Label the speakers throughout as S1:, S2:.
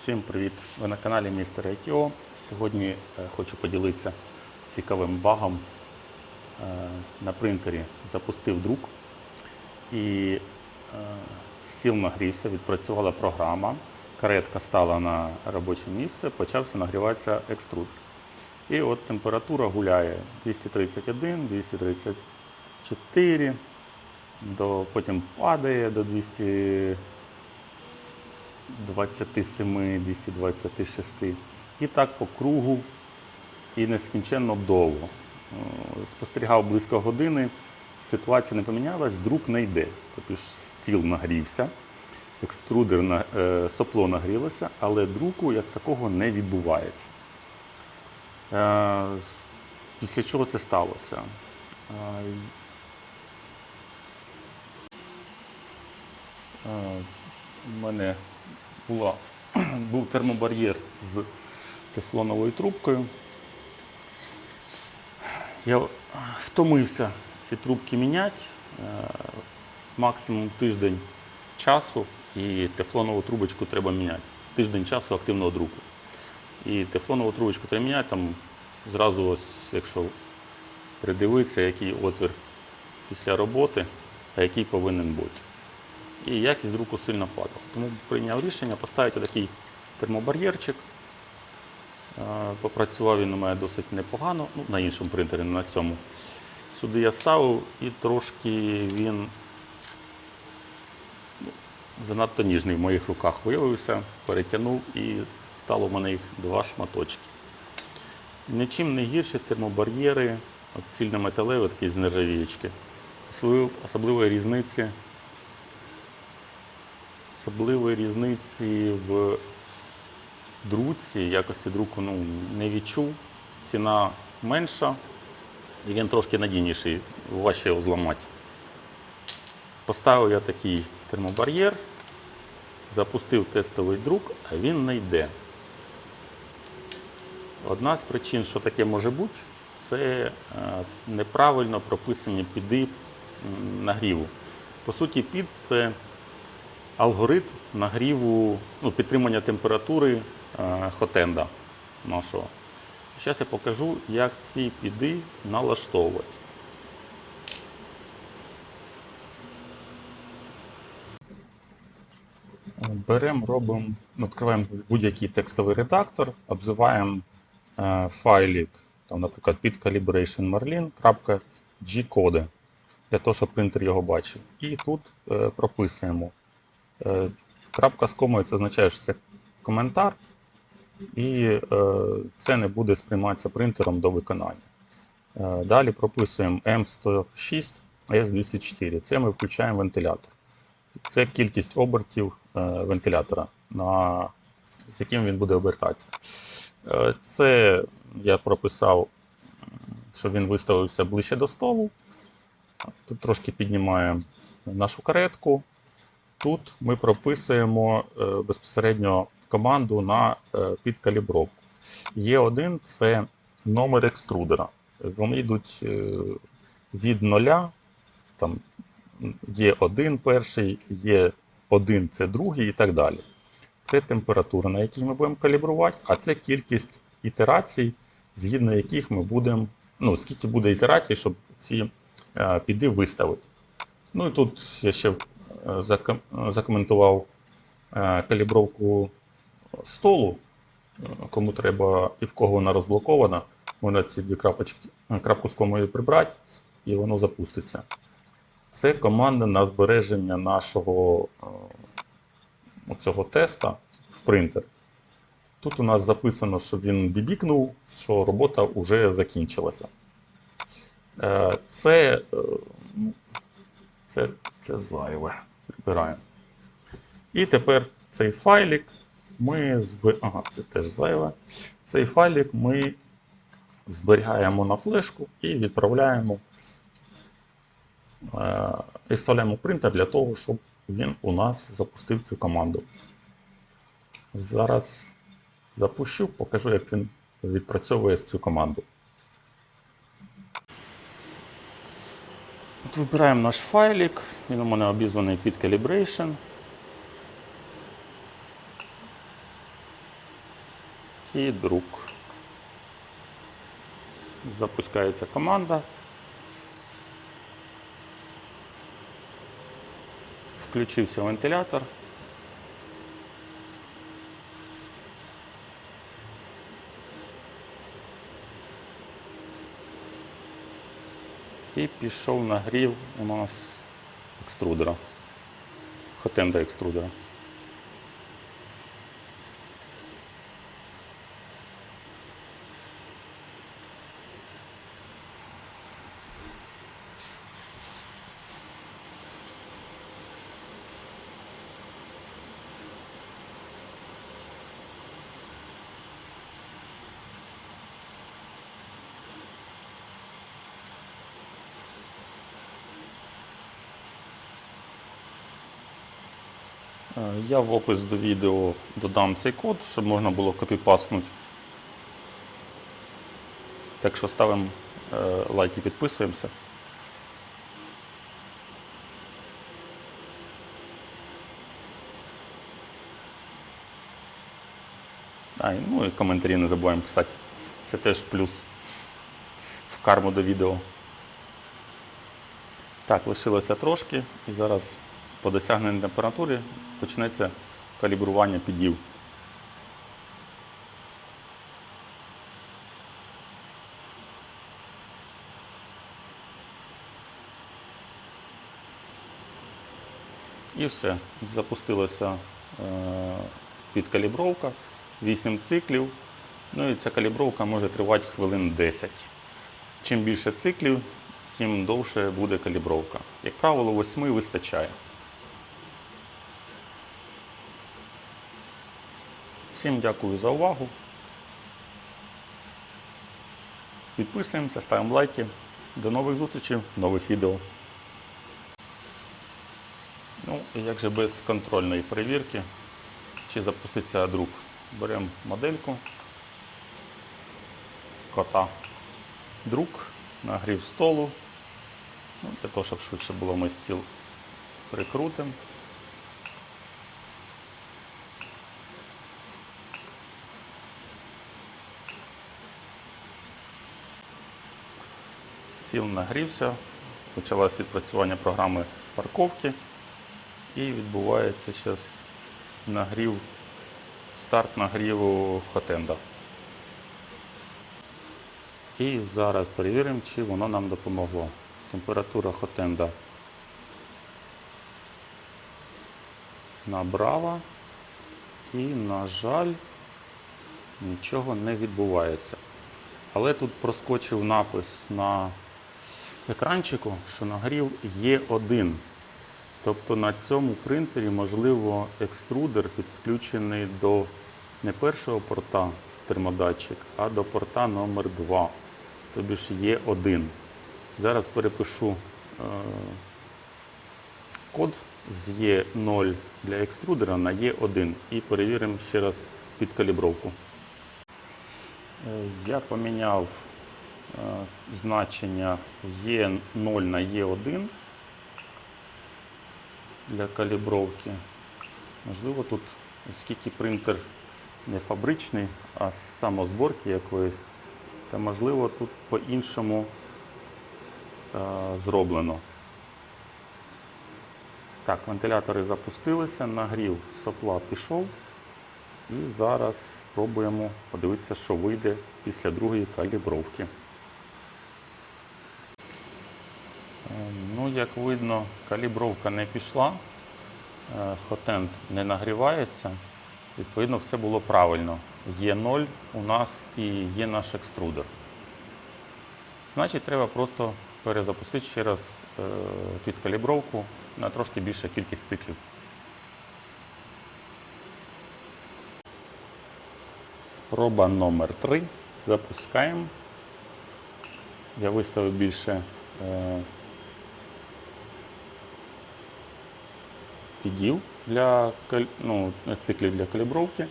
S1: Всім привіт! Ви на каналі Містер ITO. Сьогодні е, хочу поділитися цікавим багом. Е, На принтері запустив друк і е, стіл нагрівся, відпрацювала програма. Каретка стала на робоче місце, почався нагріватися екструд. І от температура гуляє 231, 234, до, потім падає до 200. 27, 226. І так по кругу і нескінченно довго. Е, Спостерігав близько години, ситуація не помінялась, друк не йде. Тобто ж стіл нагрівся, екструдер на- е, сопло нагрілося, але друку як такого не відбувається. Е, Після чого це сталося? Е, е, мене була, був термобар'єр з тефлоновою трубкою. Я втомився ці трубки міняти. Е, Максимум тиждень часу і тефлонову трубочку треба міняти. Тиждень часу активного друку. І тефлонову трубочку треба міняти, там зразу ось, якщо придивитися, який отвір після роботи, а який повинен бути і якість друку сильно падала. Тому прийняв рішення поставити такий термобар'єрчик. Е, Попрацював він у мене досить непогано, ну, на іншому принтері, не на цьому. Сюди я ставив і трошки він ну, занадто ніжний в моїх руках виявився, перетягнув і стало в мене їх два шматочки. Нічим не гірші термобар'єри, цільнометалеві, такі з нержавіючки. Особливо- Особливої різниці особливої різниці в друці, якості друку ну, не відчув. Ціна менша і він трошки надійніший, важче його зламати. Поставив я такий термобар'єр, запустив тестовий друк, а він не йде. Одна з причин, що таке може бути, це е, неправильно прописані піди нагріву. По суті, під це алгоритм нагріву, ну, підтримання температури е, хотенда нашого. Зараз я покажу, як ці піди налаштовувати. Беремо, робимо, відкриваємо будь-який текстовий редактор, обзиваємо е, файлик, там, наприклад, pid calibration marlin.g-коди, для того, щоб принтер його бачив. І тут е, прописуємо Крапка з комою це означає, що це коментар, і е, це не буде сприйматися принтером до виконання. Е, Далі прописуємо M106 S204. Це ми включаємо вентилятор. Це кількість обертів е, вентилятора, на, з яким він буде обертатися. Е, Це я прописав, щоб він виставився ближче до столу. Тут трошки піднімаємо нашу каретку. Тут ми прописуємо е, безпосередньо команду на е, підкалібровку. Є один це номер екструдера. Вони йдуть е, від нуля, там є один перший, є один це другий і так далі. Це температура, на якій ми будемо калібрувати, а це кількість ітерацій, згідно яких ми будемо, ну, скільки буде ітерацій, щоб ці піди виставити. Ну і тут я ще закоментував е, калібровку столу. Е, Кому треба і в кого вона розблокована, можна ці дві крапочки, е, крапку з комою прибрати, і воно запуститься. Це команда на збереження нашого цього теста в принтер. Тут у нас записано, що він бібікнув, що робота вже закінчилася. Це це, це зайве. Прибираємо. І тепер цей файлик ми зб... Ага, це теж зайве. Цей файлик ми зберігаємо на флешку і відправляємо е, і вставляємо принтер для того, щоб він у нас запустив цю команду. Зараз запущу, покажу, як він відпрацьовує цю команду. От вибираємо наш файлик, він у мене обізваний під Calibration. і друк. Запускається команда. Включився вентилятор. І пішов нагрів у нас екструдера. Хотенда екструдера. Я в опис до відео додам цей код, щоб можна було копіпаснути. Так що ставимо е, лайки, підписуємося. А, ну і коментарі не забуваємо писати. Це теж плюс в карму до відео. Так, лишилося трошки, і зараз по досягненій температурі почнеться калібрування підів. І все, запустилася е, підкалібровка, 8 циклів. Ну і ця калібровка може тривати хвилин 10. Чим більше циклів, тим довше буде калібровка. Як правило, 8 вистачає. Всім дякую за увагу. Підписуємося, ставимо лайки. До нових зустрічей, нових відео. Ну, і як же без контрольної перевірки, чи запуститься друк. Беремо модельку кота. Друк, нагрів столу. Ну, для того, щоб швидше було ми стіл прикрутимо. Стіл нагрівся, почалось відпрацювання програми парковки і відбувається зараз нагрів, старт нагріву хотенда. І зараз перевіримо, чи воно нам допомогло. Температура хотенда набрала і, на жаль, нічого не відбувається. Але тут проскочив напис на екранчику, що нагрів є один. Тобто на цьому принтері, можливо, екструдер підключений до не першого порта термодатчик, а до порта номер 2 Тобі ж є один. Зараз перепишу е, код з Е0 для екструдера на Е1 і перевіримо ще раз підкалібровку. Е, Я поміняв е, значення Е0 на Е1 для калібровки. Можливо, тут, оскільки принтер не фабричний, а з самозборки якоїсь, то можливо тут по-іншому е, зроблено. Так, вентилятори запустилися, нагрів сопла пішов. І зараз спробуємо подивитися, що вийде після другої калібровки. Е, Ну, як видно, калібровка не пішла, е, хотент не нагрівається. Відповідно, все було правильно. Є 0 у нас і є наш екструдер. Значить, треба просто перезапустити ще раз е, під калібровку на трошки більша кількість циклів. Спроба номер 3. Запускаємо. Я виставив більше підів для ну, циклів для калібровки.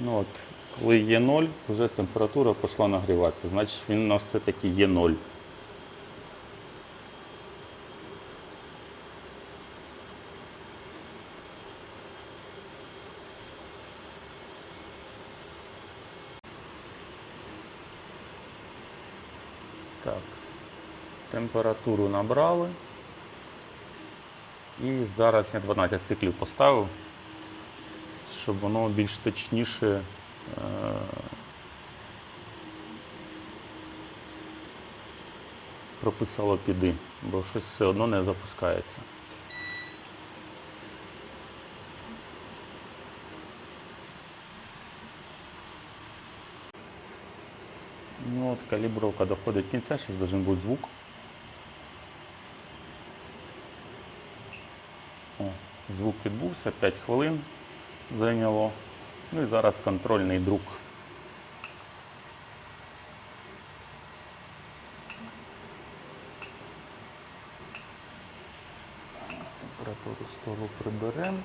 S1: Ну, от, Коли є 0, вже температура пішла нагріватися, значить він у нас все-таки є 0. Так, температуру набрали. І зараз я 12 циклів поставив, щоб воно більш точніше е, прописало піди, бо щось все одно не запускається. Ну от калібровка доходить кінця, зараз должен бути звук. О, звук відбувся, 5 хвилин зайняло. Ну і зараз контрольний друк. Температуру столу приберемо.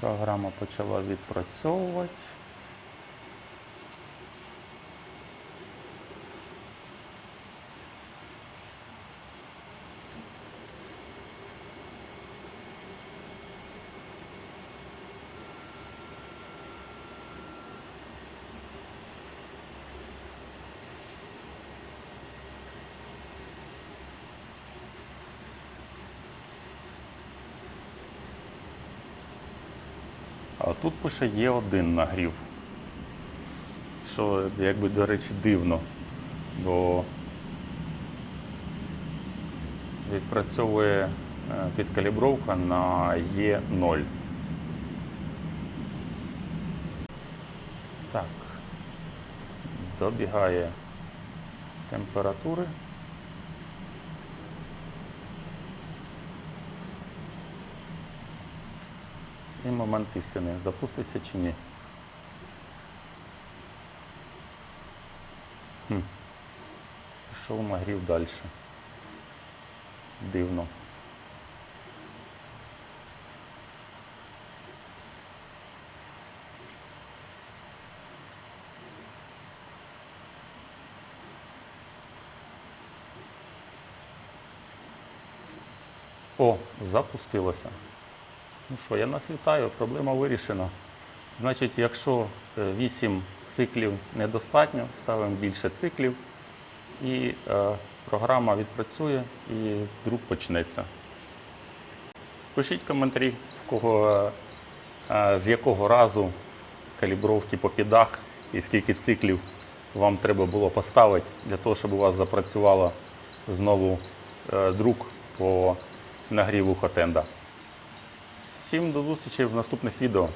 S1: Програма почала відпрацьовувати. А тут пише є один нагрів. Що, якби, до речі, дивно, бо відпрацьовує е, підкалібровка на Е0. Так, добігає температури. І момент істини. Запуститься чи ні. Хм. Пішов нагрів далі. Дивно. О, запустилося. Ну що, я нас вітаю, проблема вирішена. Значить, якщо 8 циклів недостатньо, ставимо більше циклів і е, програма відпрацює і друк почнеться. Пишіть коментарі, в кого, е, з якого разу калібровки по підах і скільки циклів вам треба було поставити для того, щоб у вас запрацювало знову е, друк по нагріву хотенда. Всім до зустрічі в наступних відео.